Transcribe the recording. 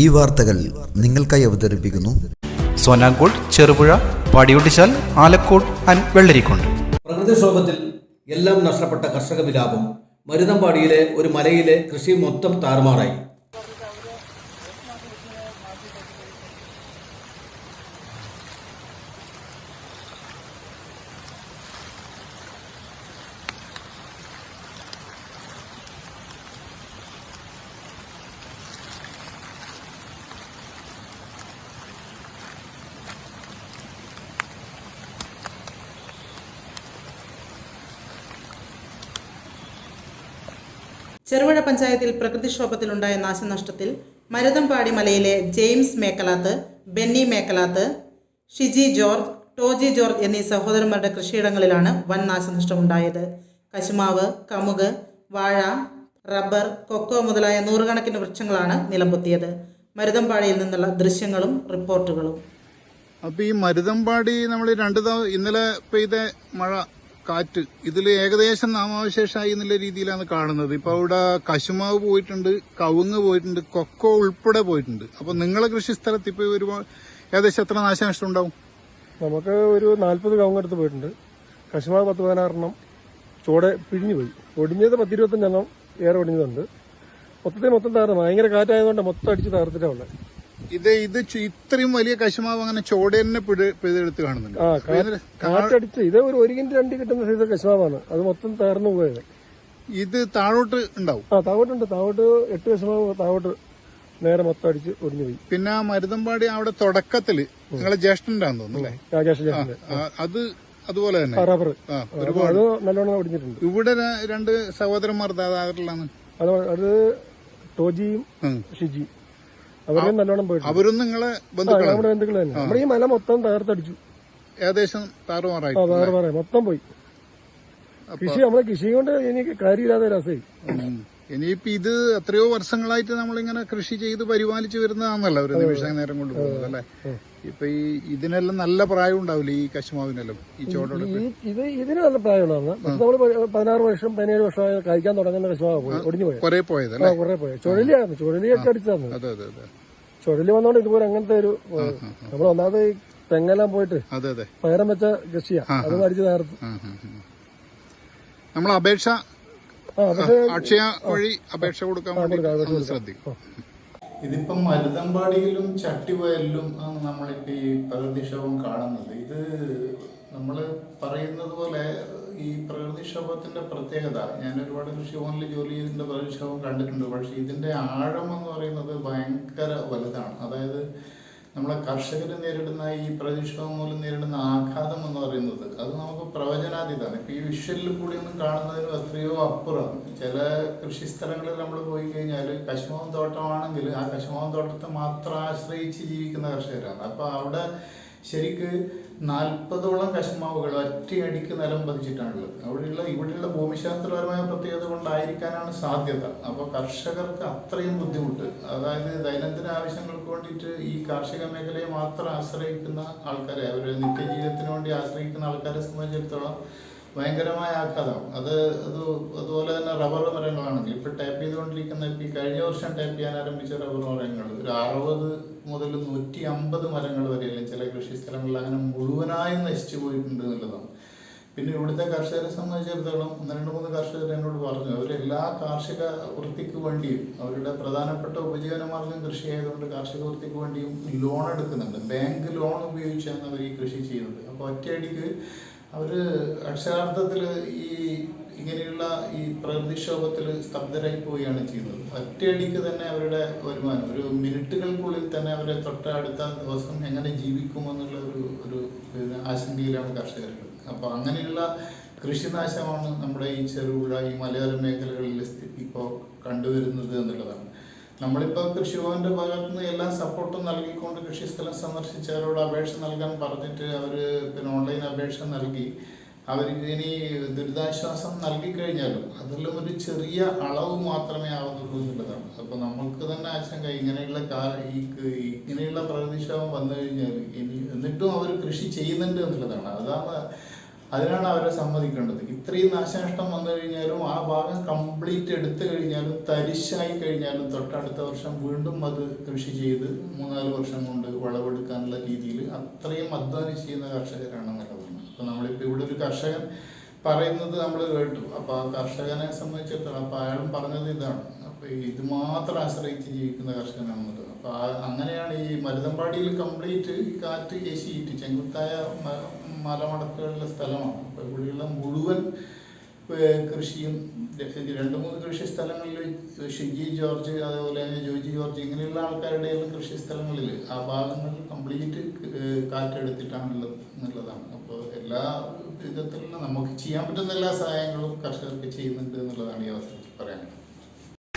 ഈ വാർത്തകൾ നിങ്ങൾക്കായി അവതരിപ്പിക്കുന്നു. സോനാങ്കോട് ചെറുപുഴ പടിയൊട്ടിച്ചാൽ ആലക്കോട് ആൻഡ് വെള്ളരിക്കുണ്ട് പ്രകൃതിക്ഷോഭത്തിൽ എല്ലാം നഷ്ടപ്പെട്ട കർഷക വിലാപം മരുതമ്പാടിയിലെ ഒരു മലയിലെ കൃഷി മൊത്തം താറുമാറായി. ചെറുപുഴ പഞ്ചായത്തിൽ പ്രകൃതിക്ഷോഭത്തിലുണ്ടായ നാശനഷ്ടത്തിൽ മരുതമ്പാടി മലയിലെ James Mekkalath Benny Mekkalath Shiji George Toji George എന്നീ സഹോദരന്മാരുടെ കൃഷിയിടങ്ങളിലാണ് വൻ നാശനഷ്ടമുണ്ടായത്. കശുമാവ് കമുക് വാഴ റബ്ബർ കൊക്കോ മുതലായ നൂറുകണക്കിന് വൃക്ഷങ്ങളാണ് നിലംപൊത്തിയത്. മരുതമ്പാടിയിൽ നിന്നുള്ള ദൃശ്യങ്ങളും റിപ്പോർട്ടുകളും. അപ്പൊ ഈ മരുതമ്പാടി നമ്മൾ രണ്ട് ഇന്നലെ പെയ്ത മഴ കാറ്റ്. ഇതിൽ ഏകദേശം നാമാവശേഷമായി എന്നുള്ള രീതിയിലാണ് കാണുന്നത്. ഇപ്പൊ അവിടെ കശുമാവ് പോയിട്ടുണ്ട് കവുങ്ങ് പോയിട്ടുണ്ട് കൊക്കോ ഉൾപ്പെടെ പോയിട്ടുണ്ട്. അപ്പൊ നിങ്ങളെ കൃഷി സ്ഥലത്ത് ഇപ്പൊ ഒരുപാട് ഏകദേശം എത്ര നാശനഷ്ടം ഉണ്ടാവും? നമുക്ക് ഒരു നാൽപ്പത് കവുങ്ങെടുത്ത് പോയിട്ടുണ്ട്. കശുമാവ് പത്ത് പതിനാറെണ്ണം. ചോടെ പിഴിഞ്ഞു പോയി. ഒടിഞ്ഞത് പത്തിരുപത്തഞ്ചെണ്ണം ഏറെ ഒടിഞ്ഞതുണ്ട്. മൊത്തത്തിൽ മൊത്തം തകർന്നു. ഭയങ്കര കാറ്റായതുകൊണ്ട് മൊത്തം അടിച്ച് തകർത്തിട്ടാണ് ഉള്ളത്. ഇത് ഇത് ഇത്രയും വലിയ കശുമാവ് അങ്ങനെ ചോടേനെ പിഴുതെടുത്ത് കാണുന്നുണ്ട്. കാറ്റടിച്ച് ഇത് ഒരു ഒരു കിന്റ് രണ്ട് കിട്ടുന്ന സൈസ് കശുമാവാണ്. അത് മൊത്തം തകർന്നു പോയത്. ഇത് താഴോട്ട് ഉണ്ടാവും. ആ താവോട്ടുണ്ട് താവോട്ട് എട്ട് കശുമാവ് താവോട്ട് നേരെ മൊത്തം അടിച്ച് ഒടിഞ്ഞു പോയി. പിന്നെ ആ മരുതമ്പാടി അവിടെ തുടക്കത്തിൽ നിങ്ങളെ ജ്യേഷ്ഠന്റെയാന്ന് തോന്നുന്നു അത് അതുപോലെ തന്നെ. റബ്ബർ ഒരുപാട്. നല്ലോണം ഒടിഞ്ഞിട്ടുണ്ട്. ഇവിടെ രണ്ട് സഹോദരന്മാർ ദാതാകരിലാണ് അത് അത് ടോജിയും ഷിജിയും. അവരെയും നല്ലോണം പോയിട്ടുണ്ട്. അവരും നിങ്ങളെ ബന്ധുക്കളാണ്. നമ്മുടെ ബന്ധുക്കൾ തന്നെ. നമ്മുടെ ഈ മല മൊത്തം തകർത്തടിച്ചു. ഏകദേശം താറുമാറായി. ആ വേറെ പറയാം മൊത്തം പോയി. കൃഷി നമ്മളെ കൃഷി കൊണ്ട് എനിക്ക് കാര്യമില്ലാതെ രസമായി. ഇനിയിപ്പോ ഇത് എത്രയോ വർഷങ്ങളായിട്ട് നമ്മളിങ്ങനെ കൃഷി ചെയ്ത് പരിപാലിച്ചു വരുന്നതാണല്ലോ ഒരു നിമിഷം നേരം കൊണ്ട് പോകുന്നത് അല്ലേ? ഇപ്പൊ ഈ ഇതിനെല്ലാം നല്ല പ്രായം ഉണ്ടാവില്ല ഈ കശുമാവിനെല്ലാം ഈ ചോടോടെ ഇത് ഇതിന് നല്ല പക്ഷെ നമ്മൾ പതിനാറ് വർഷം പതിനേഴ് വർഷമായി കഴിക്കാൻ തുടങ്ങുന്ന കശുമാവ് പോയി ഒടിഞ്ഞു പോയത്. കുറെ പോയത് കുറെ പോയത്. ചുഴലിയായിരുന്നു. ചുഴലിയൊക്കെ അടിച്ചതാണ്. അതെ അതെ അതെ. ചുഴലി വന്നോണ്ട് ഇതുപോലെ അങ്ങനത്തെ ഒരു നമ്മൾ ഒന്നാമത് ഈ തെങ്ങെല്ലാം പോയിട്ട് അതെ അതെ. പകരം വെച്ച കൃഷിയാ. അത് ആ, ആ. നമ്മൾ അപേക്ഷ അക്ഷയ വഴി അപേക്ഷ കൊടുക്കാൻ വേണ്ടി ശ്രദ്ധിക്കും. ഇതിപ്പം മരുതമ്പാടിയിലും ചട്ടിവയലിലും ആണ് നമ്മളിപ്പോ ഈ പ്രകൃതിക്ഷോഭം കാണുന്നത് ഇത് നമ്മൾ പറയുന്നത് പോലെ ഈ പ്രകൃതിക്ഷോഭത്തിന്റെ പ്രത്യേകത ഞാൻ ഒരുപാട് കൃഷിഭവനിൽ ജോലി ചെയ്തിട്ടുണ്ട് പ്രകൃതിക്ഷോഭം കണ്ടിട്ടുണ്ട്. പക്ഷേ ഇതിന്റെ ആഴം എന്ന് പറയുന്നത് ഭയങ്കര വലുതാണ്. അതായത് നമ്മളെ കർഷകർ നേരിടുന്ന ഈ പ്രകൃതിക്ഷോഭം മൂലം നേരിടുന്ന ആഘാതം എന്ന് പറയുന്നത് അത് നമുക്ക് പ്രവചനാതീതമാണ്. ഇപ്പം ഈ വിഷ്വലിൽ കൂടി ഒന്നും കാണുന്നതിന് എത്രയോ അപ്പുറം. ചില കൃഷി സ്ഥലങ്ങളിൽ നമ്മൾ പോയി കഴിഞ്ഞാൽ കശുമാവൻ തോട്ടമാണെങ്കിൽ ആ കശുമാവൻ തോട്ടത്തെ മാത്രം ആശ്രയിച്ച് ജീവിക്കുന്ന കർഷകരാണ്. അപ്പോൾ അവിടെ ശരിക്ക് നാൽപ്പതോളം കശുമാവുകൾ ഒറ്റയടിക്ക് നിലം പതിച്ചിട്ടാണുള്ളത്. അവിടെയുള്ള ഇവിടെയുള്ള ഭൂമിശാസ്ത്രപരമായ പ്രത്യേകത കൊണ്ടായിരിക്കാനാണ് സാധ്യത. അപ്പോൾ കർഷകർക്ക് അത്രയും ബുദ്ധിമുട്ട്. അതായത് ദൈനംദിന ആവശ്യങ്ങൾക്ക് വേണ്ടിയിട്ട് ഈ കാർഷിക മേഖലയെ മാത്രം ആശ്രയിക്കുന്ന ആൾക്കാരെ അവരുടെ നിത്യജീവിതത്തിന് വേണ്ടി ആശ്രയിക്കുന്ന ആൾക്കാരെ സംബന്ധിച്ചിടത്തോളം ഭയങ്കരമായ ആഘാതമാകും അത് അത് അതുപോലെ തന്നെ റബ്ബർ മരങ്ങളാണെങ്കിൽ ഇപ്പം ടാപ്പ് ചെയ്തുകൊണ്ടിരിക്കുന്ന ഈ കഴിഞ്ഞ വർഷം ടാപ്പ് ചെയ്യാൻ ആരംഭിച്ച റബ്ബർ മരങ്ങൾ ഒരു അറുപത് മുതൽ നൂറ്റി അമ്പത് മരങ്ങൾ വരെ അല്ലെങ്കിൽ ചില കൃഷി സ്ഥലങ്ങളിൽ അങ്ങനെ മുഴുവനായും നശിച്ചു പോയിട്ടുണ്ട് എന്നുള്ളതാണ്. പിന്നെ ഇവിടുത്തെ കർഷകരെ സംബന്ധിച്ചിടത്തോളം ഒന്ന് രണ്ട് മൂന്ന് കർഷകർ എന്നോട് പറഞ്ഞു അവരെല്ലാ കാർഷിക വൃത്തിക്ക് വേണ്ടിയും അവരുടെ പ്രധാനപ്പെട്ട ഉപജീവന മാർഗം കൃഷി ആയതുകൊണ്ട് കാർഷിക വൃത്തിക്ക് വേണ്ടിയും ലോൺ എടുക്കുന്നുണ്ട്. ബാങ്ക് ലോൺ ഉപയോഗിച്ചാണ് അവർ ഈ കൃഷി ചെയ്യുന്നത്. അപ്പോൾ ഒറ്റയടിക്ക് അവർ അക്ഷരാർത്ഥത്തിൽ ഈ ഇങ്ങനെയുള്ള ഈ പ്രകൃതിക്ഷോഭത്തിൽ സ്തബ്ധരായി പോവുകയാണ് ചെയ്യുന്നത്. ഒറ്റയടിക്ക് തന്നെ അവരുടെ വരുമാനം ഒരു മിനിറ്റുകൾക്കുള്ളിൽ തന്നെ അവരെ തൊട്ടടുത്ത ദിവസം എങ്ങനെ ജീവിക്കുമെന്നുള്ള ഒരു ഒരു ആശങ്കയിലാണ് കർഷകർ അപ്പോൾ അങ്ങനെയുള്ള കൃഷിനാശമാണ് നമ്മുടെ ഈ ചെറുപുഴ ഈ മലയോര മേഖലകളിൽ ഇപ്പോൾ കണ്ടുവരുന്നത് എന്നുള്ളതാണ്. നമ്മളിപ്പോൾ കൃഷിഭവന്റെ ഭാഗത്തു നിന്ന് എല്ലാ സപ്പോർട്ടും നൽകിക്കൊണ്ട് കൃഷിസ്ഥലം സന്ദർശിച്ച് അവരോട് അപേക്ഷ നൽകാൻ പറഞ്ഞിട്ട് അവർ പിന്നെ ഓൺലൈൻ അപേക്ഷ നൽകി. അവർക്ക് ഇനി ദുരിതാശ്വാസം നൽകിക്കഴിഞ്ഞാലും കഴിഞ്ഞാലും അതിലും ഒരു ചെറിയ അളവ് മാത്രമേ ആവുന്നുള്ളൂ എന്നുള്ളതാണ്. അപ്പോൾ നമ്മൾക്ക് തന്നെ ആശങ്ക ഇങ്ങനെയുള്ള കാല ഈ ഇങ്ങനെയുള്ള പ്രകൃതിക്ഷോഭം വന്നു കഴിഞ്ഞാൽ ഇനി എന്നിട്ടും അവർ കൃഷി ചെയ്യുന്നുണ്ട് എന്നുള്ളതാണ്. അതാണ് അതിനാണ് അവരെ സമ്മതിക്കേണ്ടത്. ഇത്രയും നാശനഷ്ടം വന്നു കഴിഞ്ഞാലും ആ ഭാഗം കംപ്ലീറ്റ് എടുത്തു കഴിഞ്ഞാലും തരിശായി കഴിഞ്ഞാലും തൊട്ടടുത്ത വർഷം വീണ്ടും അത് കൃഷി ചെയ്ത് മൂന്നാൽ വർഷം കൊണ്ട് വിളവെടുക്കാനുള്ള രീതിയിൽ അത്രയും അധ്വാനിച്ച് ചെയ്യുന്ന കർഷകരാണ് നിലവിലുള്ളത് അപ്പോൾ നമ്മളിപ്പോൾ ഇവിടെ ഒരു കർഷകൻ പറയുന്നത് നമ്മൾ കേട്ടു. അപ്പോൾ ആ കർഷകനെ സംബന്ധിച്ചിടത്തോളം അപ്പോൾ അയാളും പറഞ്ഞത് ഇതാണ്. അപ്പോൾ ഇത് മാത്രം ആശ്രയിച്ച് ജീവിക്കുന്ന കർഷകനാണെന്നുള്ളത് അപ്പോൾ അങ്ങനെയാണ് ഈ മരുതമ്പാടിയിൽ കംപ്ലീറ്റ് കാറ്റ് ഏശിയിട്ട് ചെങ്കുത്തായ മലമടക്കുകളുടെ സ്ഥലമാണ്. അപ്പോൾ ഇവിടെയുള്ള മുഴുവൻ കൃഷിയും രണ്ട് മൂന്ന് കൃഷി സ്ഥലങ്ങളിൽ ഷിജി ജോർജ് അതേപോലെ തന്നെ ജോജി ജോർജ് ഇങ്ങനെയുള്ള ആൾക്കാരുടെ എല്ലാം കൃഷി സ്ഥലങ്ങളിൽ ആ ഭാഗങ്ങളിൽ കംപ്ലീറ്റ് കാറ്റെടുത്തിട്ടാണുള്ളത് എന്നുള്ളതാണ്. അപ്പോൾ എല്ലാ വിധത്തിലുള്ള നമുക്ക് ചെയ്യാൻ പറ്റുന്ന എല്ലാ സഹായങ്ങളും കർഷകർക്ക് ചെയ്യുന്നുണ്ട് എന്നുള്ളതാണ് ഈ അവസരത്തിൽ പറയാനുള്ളത്.